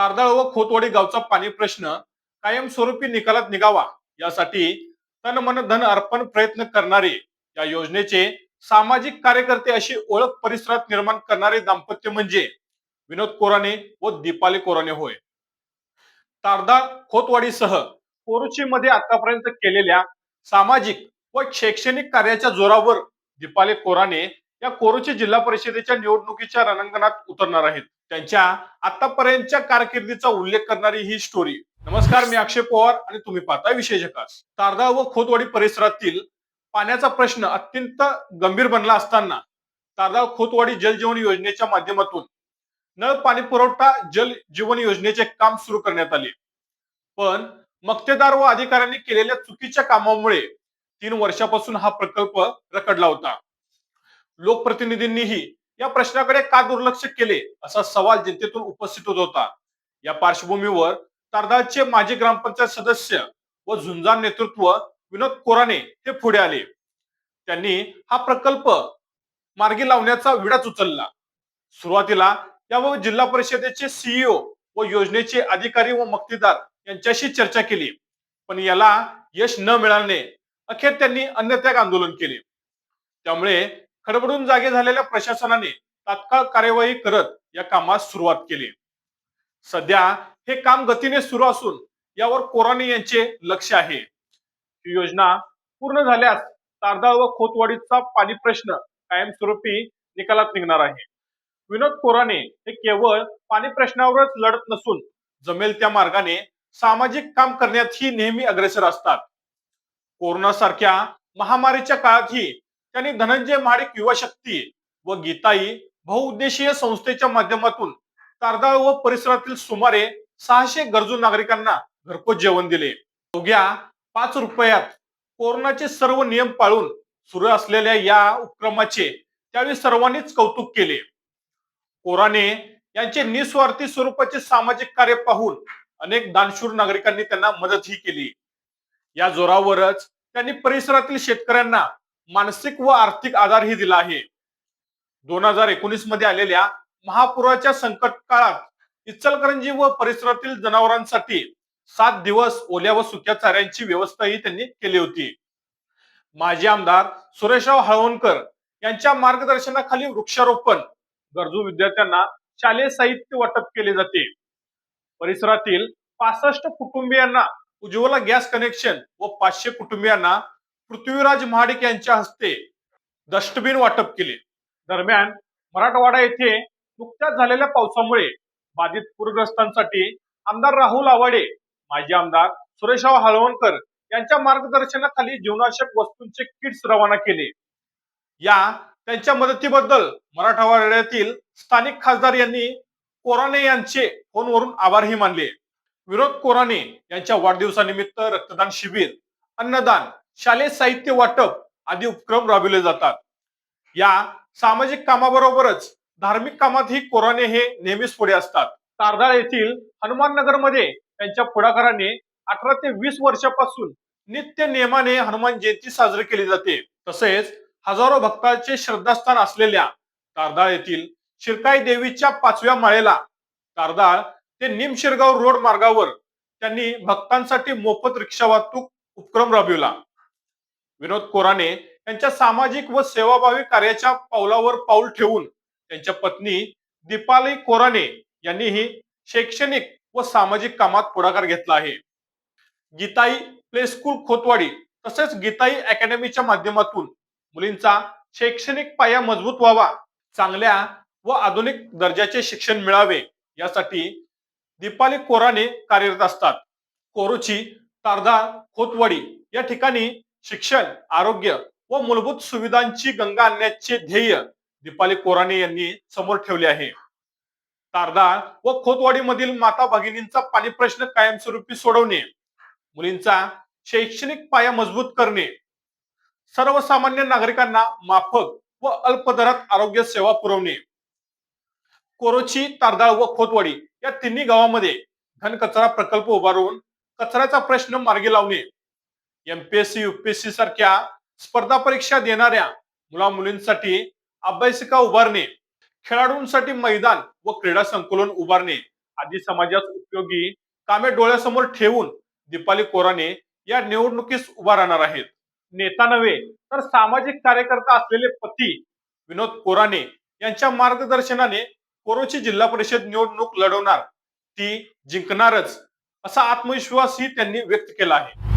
तारदाळ व खोतवाडी गावचा पाणी प्रश्न कायमस्वरूपी निकालात निघावा. यासाठी तन मन धन अर्पण प्रयत्न करणारे या योजनेचे सामाजिक कार्यकर्ते अशी ओळख परिसरात निर्माण करणारे दाम्पत्य म्हणजे विनोद कोराणे व दीपाली कोराणे होय. तारदाळ खोतवाडीसह कोरुचीमध्ये आतापर्यंत केलेल्या सामाजिक व शैक्षणिक कार्याच्या जोरावर दीपाली कोराणे या कोरुची जिल्हा परिषदेच्या निवडणुकीच्या रणांगणात उतरणार आहेत. त्यांच्या आतापर्यंतच्या कारकिर्दीचा उल्लेख करणारी ही स्टोरी नमस्कार मी अक्षय पवार आणि तुम्ही पाहताय विशेष तारदा व खोतवाडी परिसरातील पाण्याचा प्रश्न अत्यंत गंभीर बनला असताना तारदा खोतवाडी जल जीवन योजनेच्या माध्यमातून नळ पाणी पुरवठा जल जीवन योजनेचे काम सुरू करण्यात आले. पण मक्तेदार व अधिकाऱ्यांनी केलेल्या चुकीच्या कामामुळे तीन वर्षापासून हा प्रकल्प रखडला होता. लोकप्रतिनिधींनीही या प्रश्नाकडे का दुर्लक्ष केले असा सवाल जनतेतून उपस्थित होत होता. या पार्श्वभूमीवर तारदाळचे माजी ग्रामपंचायत सदस्य व झुंजार नेतृत्व विनोद कोराने हे पुढे आले. त्यांनी हा प्रकल्प मार्गी लावण्याचा विडाच उचलला. सुरुवातीला याबाबत जिल्हा परिषदेचे सीईओ व योजनेचे अधिकारी व मक्तेदार यांच्याशी चर्चा केली. पण याला यश न मिळाल्याने अखेर त्यांनी अन्नत्याग आंदोलन केले. त्यामुळे खडबडून जागे झालेल्या प्रशासनाने तात्काळ कार्यवाही करत या कामास सुरुवात केली. सध्या हे काम गतीने सुरू असून यावर कोराणे यांचे लक्ष आहे. ही योजना पूर्ण झाल्यास तारदाळ व खोतवाडीचा पाणी प्रश्न कायमस्वरूपी निकालात निघणार आहे. विनोद कोराणे हे केवळ पाणी प्रश्नावरच लढत नसून जमेल त्या मार्गाने सामाजिक काम करण्यातही नेहमी अग्रेसर असतात. कोरोना सारख्या महामारीच्या काळातही त्यांनी धनंजय महाडिक युवा शक्ती व गीताई बहुउद्देशीय संस्थेच्या माध्यमातून तारदाळ व परिसरातील सुमारे सहाशे गरजू नागरिकांना घरपोच जेवण दिले. अवघ्या पाच रुपयात कोरोनाचे सर्व नियम पाळून सुरू असलेल्या या उपक्रमाचे त्यावेळी सर्वांनीच कौतुक केले. कोराने यांचे निस्वार्थी स्वरूपाचे सामाजिक कार्य पाहून अनेक दानशूर नागरिकांनी त्यांना मदतही केली. या जोरावरच त्यांनी परिसरातील शेतकऱ्यांना मानसिक व आर्थिक आधारही दिला आहे. दोन हजार एकोणीसमध्ये आलेल्या महापुराच्या संकट काळात इचलकरंजी व परिसरातील जनावरांसाठी सात दिवस ओल्या व सुक्या चाऱ्यांची व्यवस्थाही त्यांनी केली होती. माजी आमदार सुरेशराव हळवणकर यांच्या मार्गदर्शनाखाली वृक्षारोपण गरजू विद्यार्थ्यांना शालेय साहित्य वाटप केले जाते. परिसरातील पासष्ट कुटुंबियांना उज्ज्वला गॅस कनेक्शन व पाचशे कुटुंबियांना पृथ्वीराज महाडिक यांच्या हस्ते डस्टबिन वाटप केले. दरम्यान मराठवाडा येथे नुकत्याच झालेल्या पावसामुळे बाधित पूरग्रस्तांसाठी आमदार राहुल आवाडे माजी आमदार सुरेशराव हळवणकर यांच्या मार्गदर्शनाखाली जीवनावश्यक वस्तूंचे किट्स रवाना केले. या त्यांच्या मदतीबद्दल मराठवाड्यातील स्थानिक खासदार यांनी कोराणे यांचे फोनवरून आभारही मानले. विनोद कोराणे यांच्या वाढदिवसानिमित्त रक्तदान शिबिर अन्नदान शालेय साहित्य वाटप आदी उपक्रम राबविले जातात. या सामाजिक कामाबरोबरच धार्मिक कामातही कोराने हे नेहमीच पुढे असतात. तारदाळ येथील हनुमान नगरमध्ये त्यांच्या पुढाकाराने अठरा ते वीस वर्षापासून नित्य नियमाने हनुमान जयंती साजरी केली जाते. तसेच हजारो भक्तांचे श्रद्धास्थान असलेल्या तारदाळ येथील शिरकाई देवीच्या पाचव्या माळेला तारदाळ ते निमशिरगाव रोड मार्गावर त्यांनी भक्तांसाठी मोफत रिक्षा वाहतूक उपक्रम राबविला. विनोद कोराने यांच्या सामाजिक व सेवाभावी कार्याच्या पावलावर पाऊल ठेवून त्यांच्या पत्नी दीपाली कोराने यांनीही शैक्षणिक व सामाजिक कामात पुढाकार घेतला आहे. गीताई प्ले स्कूल खोतवाडी तसेच गीताई अकॅडमीच्या माध्यमातून मुलींचा शैक्षणिक पाया मजबूत व्हावा चांगल्या व आधुनिक दर्जाचे शिक्षण मिळावे यासाठी दीपाली कोराने कार्यरत असतात. कोरोची तारदा खोतवाडी या ठिकाणी शिक्षण आरोग्य व मूलभूत सुविधांची गंगा आणण्याचे ध्येय दीपाली कोराणे यांनी समोर ठेवले आहे. तारदाळ व खोतवाडीमधील माता भगिनींचा पाणी प्रश्न कायमस्वरूपी सोडवणे मुलींचा शैक्षणिक पाया मजबूत करणे सर्वसामान्य नागरिकांना माफक व अल्प दरात आरोग्य सेवा पुरवणे. कोरोची तारदाळ व खोतवाडी या तिन्ही गावामध्ये घनकचरा प्रकल्प उभारून कचऱ्याचा प्रश्न मार्गी लावणे एमपीएससी युपीएससी सारख्या स्पर्धा परीक्षा देणाऱ्या मुला मुलींसाठी अभ्यासिका उभारणे खेळाडूंसाठी मैदान व क्रीडा संकुलन उभारणे आदी समाजात उपयोगी कामे डोळ्यासमोर ठेवून दीपाली कोराने या निवडणुकीस उभा राहणार आहेत. नेता नव्हे तर सामाजिक कार्यकर्ता असलेले पती विनोद कोराणे यांच्या मार्गदर्शनाने कोरोची जिल्हा परिषद निवडणूक लढवणार ती जिंकणारच असा आत्मविश्वासही त्यांनी व्यक्त केला आहे.